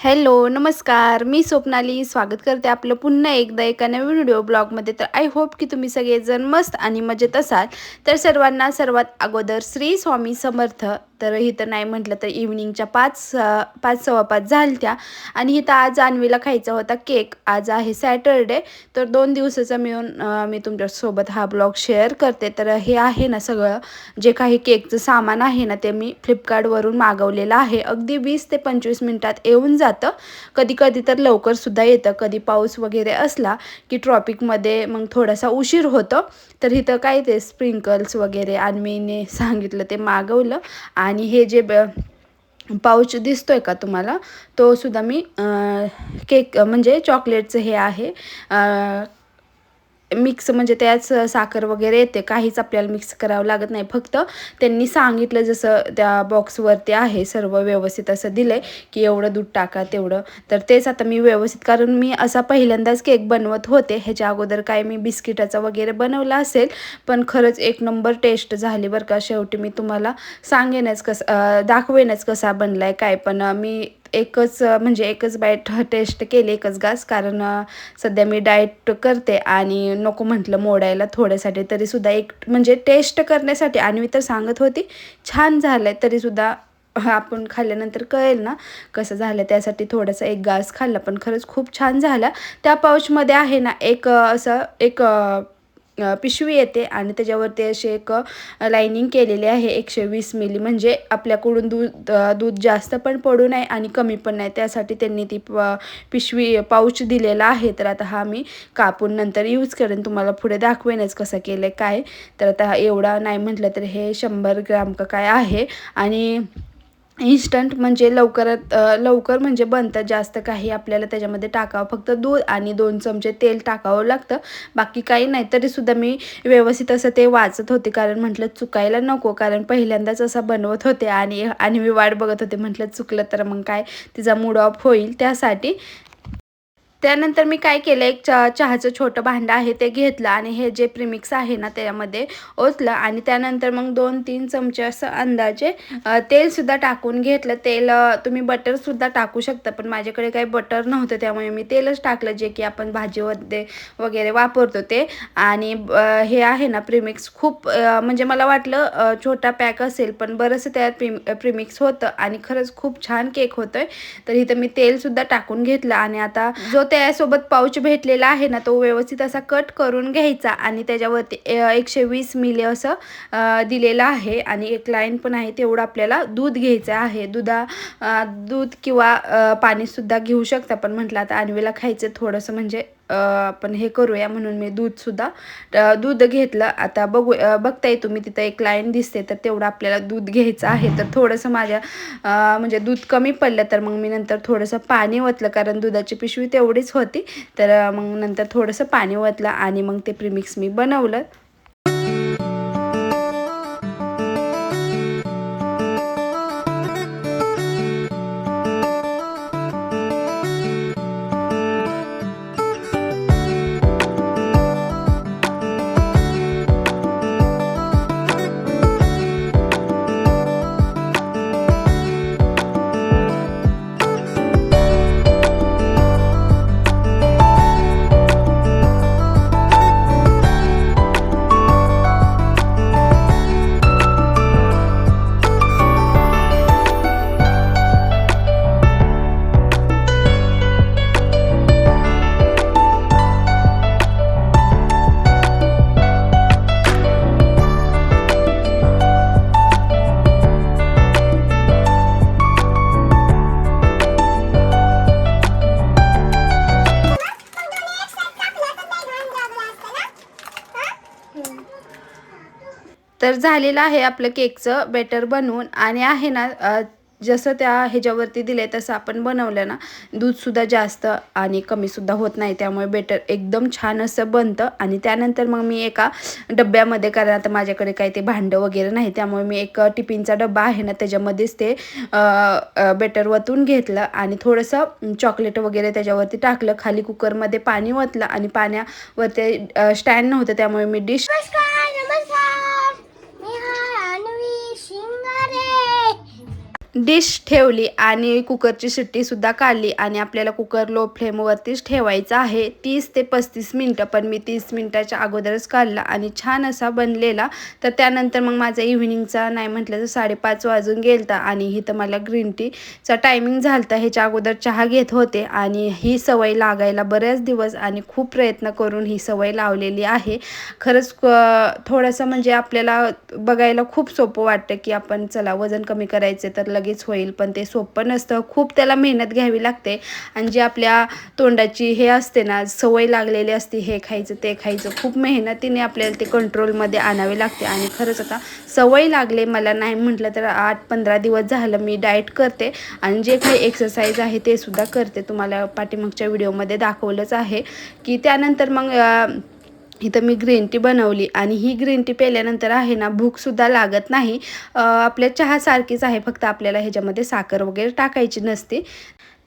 Hello नमस्कार. मी स्वप्नाली. स्वागत करते आपलं पुन्हा एकदा एका नवीन व्हिडिओ ब्लॉगमध्ये. तर आय होप की तुम्ही सगळेजण मस्त आणि मजेत असाल. तर सर्वांना सर्वात अगोदर श्री स्वामी समर्थ तर इथं नाही म्हटलं तर इव्हनिंगच्या पाच पाच सव्वा पाच झालत्या. आणि इथं आज आणवीला खायचा होता केक आज आहे सॅटरडे तर दोन दिवसाचा मिळून मी तुमच्यासोबत हा ब्लॉग शेअर करते. तर हे आहे ना सगळं जे काही केकचं सामान आहे ना ते मी फ्लिपकार्टवरून मागवलेलं आहे. अगदी वीस ते पंचवीस मिनटात येऊन जातं. कधी कधी तर लवकरसुद्धा येतं. कधी पाऊस वगैरे असला की ट्रॉपिकमध्ये मग थोडासा उशीर होतो. तर इथं काय ते स्प्रिंकल्स वगैरे आणि मीने सांगितलं ते मागवलं. आणि हे जे ब पाऊच आहे का तुम्हाला? तो सुद्धा मी केक म्हणजे चॉकलेटचं हे आहे. मिक्स म्हणजे त्याच साखर वगैरे येते. काहीच आपल्याला मिक्स करावं लागत नाही. फक्त त्यांनी सांगितलं जसं त्या बॉक्सवरती आहे सर्व व्यवस्थित असं दिलं आहे की एवढं दूध टाका तेवढं. तर तेच आता मी व्यवस्थित कारण मी असा पहिल्यांदाच केक बनवत होते. ह्याच्या अगोदर काय मी बिस्किटाचा वगैरे बनवला असेल पण खरंच एक नंबर टेस्ट झाली बरं का. शेवटी मी तुम्हाला सांगेनच कसं दाखवेनच कसा बनला आहे काय. पण मी एकच म्हणजे एकच बाईट टेस्ट केली एकच घास. कारण सध्या मी डाएट करते आणि नको म्हटलं मोडायला थोड्यासाठी तरीसुद्धा एक म्हणजे टेस्ट करण्यासाठी. आणि मी तर सांगत होती छान झालं आहे तरीसुद्धा आपण खाल्ल्यानंतर कळेल ना कसं झालं. त्यासाठी थोडासा एक घास खाल्ला पण खरंच खूप छान झाला. त्या पाऊचमध्ये आहे ना एक असं एक पिशवी येते आणि त्याच्यावरती असे एक लाईनिंग केलेली आहे एकशे वीस मिली म्हणजे आपल्याकडून दूध दूध जास्त पण पडू नये आणि कमी पण नाही. त्यासाठी त्यांनी ती प पिशवी पाऊच दिलेला आहे. तर आता हा मी कापून नंतर यूज करेन. तुम्हाला पुढे दाखवेनच कसं केलं आहे काय. तर आता एवढा नाही म्हटलं तर हे शंभर ग्राम का काय आहे. आणि इन्स्टंट म्हणजे लवकरात लवकर म्हणजे बनतं. जास्त काही आपल्याला त्याच्यामध्ये टाकावं फक्त दूध आणि दोन चमचे तेल टाकावं लागतं. बाकी काही नाही तरीसुद्धा मी व्यवस्थित असं ते वाचत होते. कारण म्हटलं चुकायला नको. कारण पहिल्यांदाच असं बनवत होते आणि आणि मी वाट बघत होते. म्हटलं चुकलं तर मग काय? तिचा मूड ऑफ होईल त्यासाठी. त्यानंतर मी काय केलं एक च चहाचं छोटं भांडं आहे ते घेतलं आणि हे जे प्रिमिक्स आहे ना त्यामध्ये ओतलं आणि त्यानंतर मग दोन तीन चमचे असं अंदाजे तेलसुद्धा टाकून घेतलं. तेल तुम्ही बटरसुद्धा टाकू शकता पण माझ्याकडे काही बटर नव्हतं त्यामुळे मी तेलच टाकलं जे की आपण भाजीमध्ये वगैरे वापरतो ते. आणि हे आहे ना प्रिमिक्स खूप म्हणजे मला वाटलं छोटा पॅक असेल पण बरंचसं त्यात प्रिम प्रिमिक्स होतं आणि खरंच खूप छान केक होतोय. तर इथं मी तेलसुद्धा टाकून घेतलं आणि आता जो त्यासोबत पाऊच भेटलेला आहे ना तो व्यवस्थित असा कट करून घ्यायचा आणि त्याच्यावरती एकशे वीस मिली असं दिलेलं आहे आणि एक लाईन पण आहे तेवढं आपल्याला दूध घ्यायचं आहे. दुधा दूध किंवा पाणीसुद्धा घेऊ शकता पण म्हटलं आता आणवीला खायचं थोडंसं म्हणजे आपण हे करूया म्हणून मी दूधसुद्धा दूध घेतलं. आता बघू बघताय तुम्ही तिथं एक लाईन दिसते तर तेवढं आपल्याला दूध घ्यायचं आहे. तर थोडंसं माझ्या म्हणजे दूध कमी पडलं तर मग मी नंतर थोडंसं पाणी ओतलं कारण दुधाची पिशवी तेवढीच होती. तर मग नंतर थोडंसं पाणी ओतलं आणि मग ते प्रिमिक्स मी बनवलं. तर झालेलं आहे आपलं केकचं बेटर बनवून. आणि आहे ना जसं त्या ह्याच्यावरती दिले तसं आपण बनवलं ना दूधसुद्धा जास्त आणि कमीसुद्धा होत नाही. त्यामुळे बेटर एकदम छान असं बनतं. आणि त्यानंतर मग मी एका डब्यामध्ये कारण आता माझ्याकडे काही ते भांडं वगैरे नाही त्यामुळे मी एक टिफिनचा डब्बा आहे ना त्याच्यामध्येच ते बेटर वतून घेतलं. आणि थोडंसं चॉकलेट वगैरे त्याच्यावरती टाकलं. खाली कुकरमध्ये पाणी ओतलं आणि पाण्यावरती स्टँड नव्हतं. त्यामुळे मी डिश नमस्कार नमस्कार मी हाय अन्वी शिंगारे डिश ठेवली आणि कुकरची शिट्टीसुद्धा काढली आणि आपल्याला कुकर लो फ्लेमवरतीच ठेवायचा आहे. तीस ते पस्तीस मिनटं. पण मी तीस मिनटाच्या अगोदरच काढला आणि छान असा बनलेला. तर त्यानंतर मग माझा इव्हिनिंगचा नाही म्हटलं तर साडेपाच वाजून गेलता आणि इथं मला ग्रीन टीचा टायमिंग झालता. ह्याच्या अगोदर चहा घेत होते आणि ही सवय लागायला बरेच दिवस आणि खूप प्रयत्न करून ही सवय लावलेली आहे. खरंच क- थोडंसं म्हणजे आपल्याला बघायला खूप सोपं वाटतं की आपण चला वजन कमी करायचे तर लगेच होईल. पण ते सोपं नसतं. खूप त्याला मेहनत घ्यावी लागते. आणि जे आपल्या तोंडाची हे असते ना सवय लागलेली असते हे खायचं ते खायचं खूप मेहनतीने आपल्याला ते कंट्रोलमध्ये आणावे लागते. आणि खरंच आता सवय लागले मला नाही म्हटलं तर आठ पंधरा दिवस झालं मी डाएट करते. आणि जे काही एक्सरसाइज आहे ते सुद्धा करते. तुम्हाला पाठीमागच्या व्हिडिओमध्ये दाखवलंच आहे. की त्यानंतर मग इथं मी ग्रीन टी बनवली आणि ही ग्रीन टी प्यायल्यानंतर आहे ना भूकसुद्धा लागत नाही. आपल्या चहासारखीच आहे फक्त आपल्याला ह्याच्यामध्ये साखर वगैरे टाकायची नसते.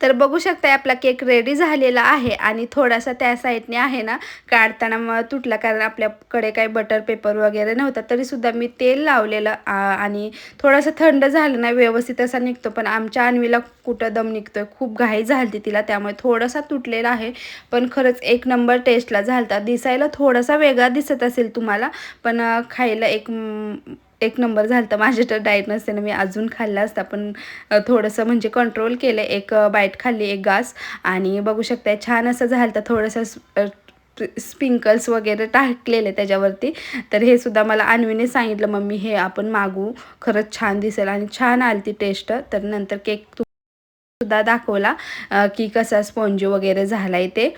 तर बघू शकताय आपला केक रेडी झालेला आहे आणि थोडासा त्या साईडने आहे ना काढताना मग तुटला कारण आपल्याकडे काही बटर पेपर वगैरे नव्हता. तरीसुद्धा मी तेल लावलेलं आणि थोडंसं थंड झालं ना व्यवस्थित असा निघतो. पण आमच्या अन्वीला कुठं दम निघतोय खूप घाई झालती तिला त्यामुळे थोडासा तुटलेला आहे. पण खरंच एक नंबर टेस्टला झालता. दिसायला थोडासा वेगळा दिसत असेल तुम्हाला पण खायला एक एक नंबर झालं तर माझ्या तर डाएट नसते ना मी अजून खाल्ला असता. पण थोडंसं म्हणजे कंट्रोल केलं. एक बाईट खाल्ली एक गास आणि बघू शकताय छान असं झालं तर थोडंसं स्पिंकल्स वगैरे टाकलेले त्याच्यावरती. तर हे सुद्धा मला अन्वीने सांगितलं मम्मी हे आपण मागू. खरंच छान दिसेल आणि छान आली ती टेस्ट तर नंतर केक सुद्धा दाखवला की कसा स्पॉन्जी वगैरे झाला आहे ते.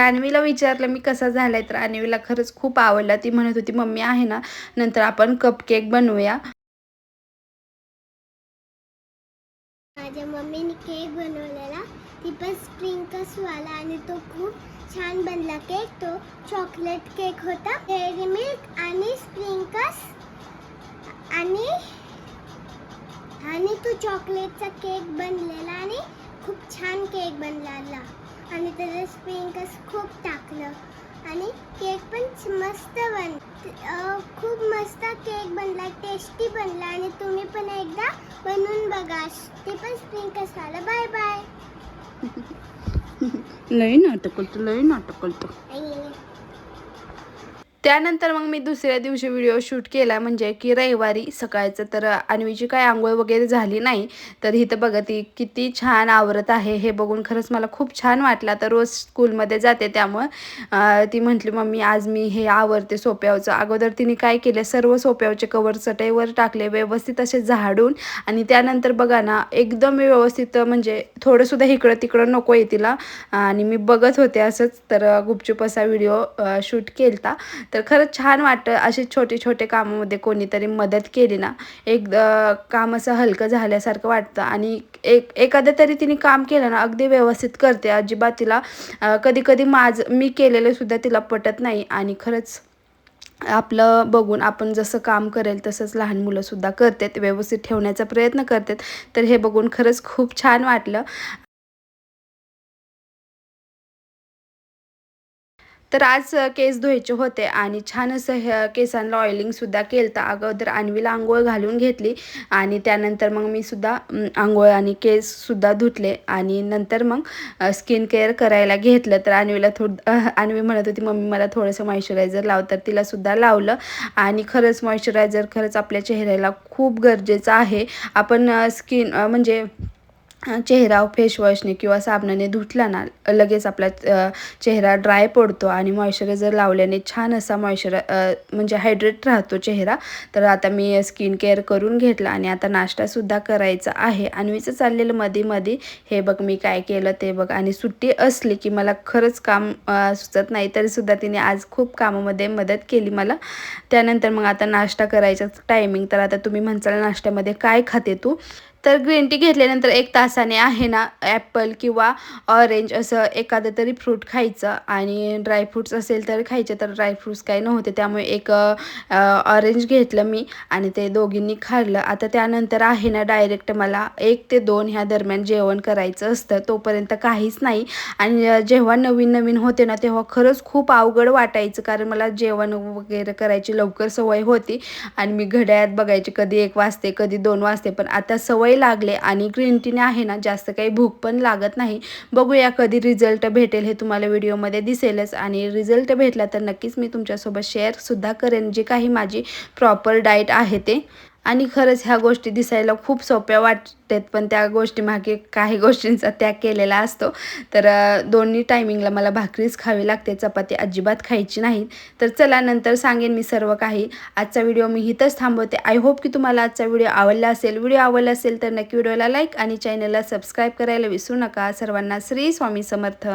अन्वीला विचारलं मी कसा झालाय? तर अन्वीला खरंच खूप आवडला. ती म्हणत होती मम्मी आहे ना नंतर आपण कपकेक बनवूया. माझ्या मम्मीने केक बनवलेला ती पण स्प्रिंकल्सवाला आणि तो खूप छान बनला केक तो चॉकलेट केक होता डेअरी मिल्क आणि स्प्रिंकल्स आणि आणि तो चॉकलेटचा केक बनलेला आणि खूप छान केक बनलेला आणि त्याला स्प्रिंकल्स खूप टाकलं. आणि केक पण मस्त बन खूप मस्त केक बनला टेस्टी बनला. आणि तुम्ही पण एकदा बनवून बघा. ते पण स्प्रिंकल्स आलं. Bye bye. लई नाटक करतो लई नाटक करतो त्यानंतर मग मी दुसऱ्या दिवशी व्हिडिओ शूट केला म्हणजे की रविवारी सकाळचं. तर अन्वीची काय आंघोळ वगैरे झाली नाही तर इथं बघा ती किती छान आवरत आहे. हे बघून खरंच मला खूप छान वाटला. तर रोज स्कूलमध्ये जाते त्यामुळं ती म्हटली मम्मी आज मी हे आवरते सोप्यावचं. अगोदर तिने काय केलं सर्व सोप्यावचे कवर चटईवर टाकले व्यवस्थित असे झाडून. आणि त्यानंतर बघा ना एकदम व्यवस्थित म्हणजे थोडंसुद्धा इकडं तिकडं नको आहे तिला. आणि मी बघत होते असंच तर गुपचूप असा व्हिडिओ शूट केला तर खरंच छान वाटतं असे छोटे छोटे कामामध्ये कोणीतरी मदत केली ना एक काम असं हलकं झाल्यासारखं वाटतं. आणि एक एखाद्या तरी तिने काम केलं ना अगदी व्यवस्थित करते. अजिबात तिला कधी कधी माझं मी केलेलं सुद्धा तिला पटत नाही. आणि खरंच आपलं बघून आपण जसं काम करेल तसंच लहान मुलंसुद्धा करतात व्यवस्थित ठेवण्याचा प्रयत्न करतात. तर हे बघून खरंच खूप छान वाटलं. तर आज केस धुवायचे होते आणि छान असं हे केसांना ऑइलिंगसुद्धा केलं तर अगोदर अन्वीला आंघोळ घालून घेतली आणि त्यानंतर मग मी सुद्धा आंघोळ आणि केससुद्धा धुतले आणि नंतर मग स्किन केअर करायला घेतलं. तर आणवीला थोडं अन्वी म्हणत होती मम्मी मला थोडंसं मॉइश्चरायझर लाव. तर तिलासुद्धा लावलं आणि खरंच मॉइश्चरायझर खरंच आपल्या चेहऱ्याला खूप गरजेचं आहे. आपण स्किन म्हणजे चेहरा फेसवॉशने किंवा साबणाने धुतला ना लगेच आपला चेहरा ड्राय पडतो आणि मॉइश्चरायझर लावल्याने छान असा मॉइश्चर म्हणजे हायड्रेट राहतो चेहरा. तर आता मी स्किन केअर करून घेतला आणि आता नाश्तासुद्धा करायचा आहे. आणि मीचं चाललेलं मध्ये मध्ये हे बघ मी काय केलं ते बघ. आणि सुट्टी असली की मला खरंच काम सुचत नाही तरीसुद्धा तिने आज खूप कामामध्ये मदत केली मला. त्यानंतर मग आता नाश्ता करायचा टायमिंग तर आता तुम्ही म्हणसाल नाश्त्यामध्ये काय खाते तू? तर ग्रीन टी घेतल्यानंतर एक तासाने आहे ना ॲपल किंवा ऑरेंज असं एखादं तरी फ्रूट खायचं. आणि ड्रायफ्रूट्स असेल तर खायचे तर ड्रायफ्रूट्स काही नव्हते. त्यामुळे एक ऑरेंज घेतलं मी आणि ते दोघींनी खाल्लं. आता त्यानंतर आहे ना डायरेक्ट मला एक ते दोन ह्या दरम्यान जेवण करायचं असतं. तोपर्यंत काहीच नाही. आणि जेव्हा नवीन नवीन होते ना तेव्हा खरंच खूप अवघड वाटायचं. कारण मला जेवण वगैरे करायची लवकर सवय होती. आणि मी घड्याळात बघायची कधी एक वाजते कधी दोन वाजते. पण आता सवय लागले आणि ग्रीन टीने आहे ना जास्त काही भूक पण लागत नाही. बघूया कधी रिझल्ट भेटेल हे तुम्हाला व्हिडिओमध्ये दिसेलच आणि रिझल्ट भेटला तर नक्कीच मी तुमच्यासोबत शेअरसुद्धा करेन जे काही माझी प्रॉपर डाएट आहे ते. आणि खरंच ह्या गोष्टी दिसायला खूप सोप्या वाटतात पण त्या गोष्टी मागे काही गोष्टींचा त्याग केलेला असतो. तर दोन्ही टायमिंगला मला भाकरीच खावी लागते चपाती अजिबात खायची नाही. तर चला नंतर सांगेन मी सर्व काही. आजचा व्हिडिओ मी इथंच थांबवते. आय होप की तुम्हाला आजचा व्हिडिओ आवडला असेल. व्हिडिओ आवडला असेल तर नक्की व्हिडिओला लाईक आणि चॅनलला सबस्क्राईब करायला विसरू नका. सर्वांना श्री स्वामी समर्थ.